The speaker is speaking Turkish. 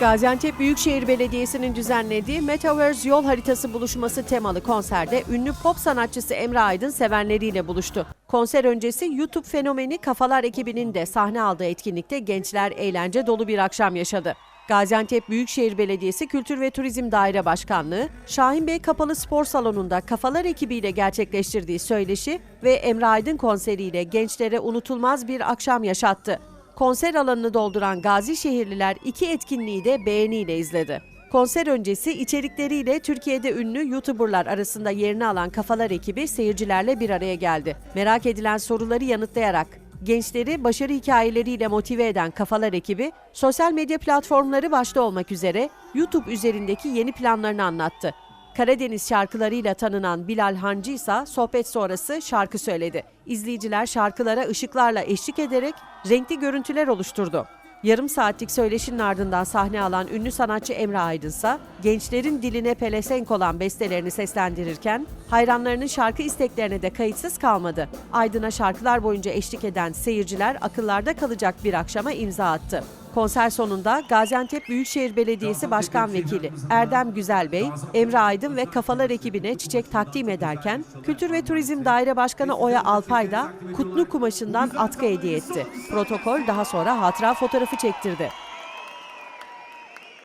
Gaziantep Büyükşehir Belediyesi'nin düzenlediği Metaverse Yol Haritası buluşması temalı konserde ünlü pop sanatçısı Emre Aydın sevenleriyle buluştu. Konser öncesi YouTube fenomeni Kafalar ekibinin de sahne aldığı etkinlikte gençler eğlence dolu bir akşam yaşadı. Gaziantep Büyükşehir Belediyesi Kültür ve Turizm Daire Başkanlığı, Şahin Bey Kapalı Spor Salonu'nda Kafalar ekibiyle gerçekleştirdiği söyleşi ve Emre Aydın konseriyle gençlere unutulmaz bir akşam yaşattı. Konser alanını dolduran Gazi şehirliler iki etkinliği de beğeniyle izledi. Konser öncesi içerikleriyle Türkiye'de ünlü YouTuber'lar arasında yerini alan Kafalar ekibi seyircilerle bir araya geldi. Merak edilen soruları yanıtlayarak gençleri başarı hikayeleriyle motive eden Kafalar ekibi, sosyal medya platformları başta olmak üzere YouTube üzerindeki yeni planlarını anlattı. Karadeniz şarkılarıyla tanınan Bilal Hancı ise sohbet sonrası şarkı söyledi. İzleyiciler şarkılara ışıklarla eşlik ederek renkli görüntüler oluşturdu. Yarım saatlik söyleşinin ardından sahne alan ünlü sanatçı Emre Aydın ise gençlerin diline pelesenk olan bestelerini seslendirirken hayranlarının şarkı isteklerine de kayıtsız kalmadı. Aydın'a şarkılar boyunca eşlik eden seyirciler akıllarda kalacak bir akşama imza attı. Konser sonunda Gaziantep Büyükşehir Belediyesi Başkan Vekili Erdem Güzelbey, Emre Aydın ve Kafalar ekibine çiçek takdim ederken Kültür ve Turizm Daire Başkanı Oya Alpay da kutlu kumaşından atkı hediye etti. Protokol daha sonra hatıra fotoğrafı çektirdi.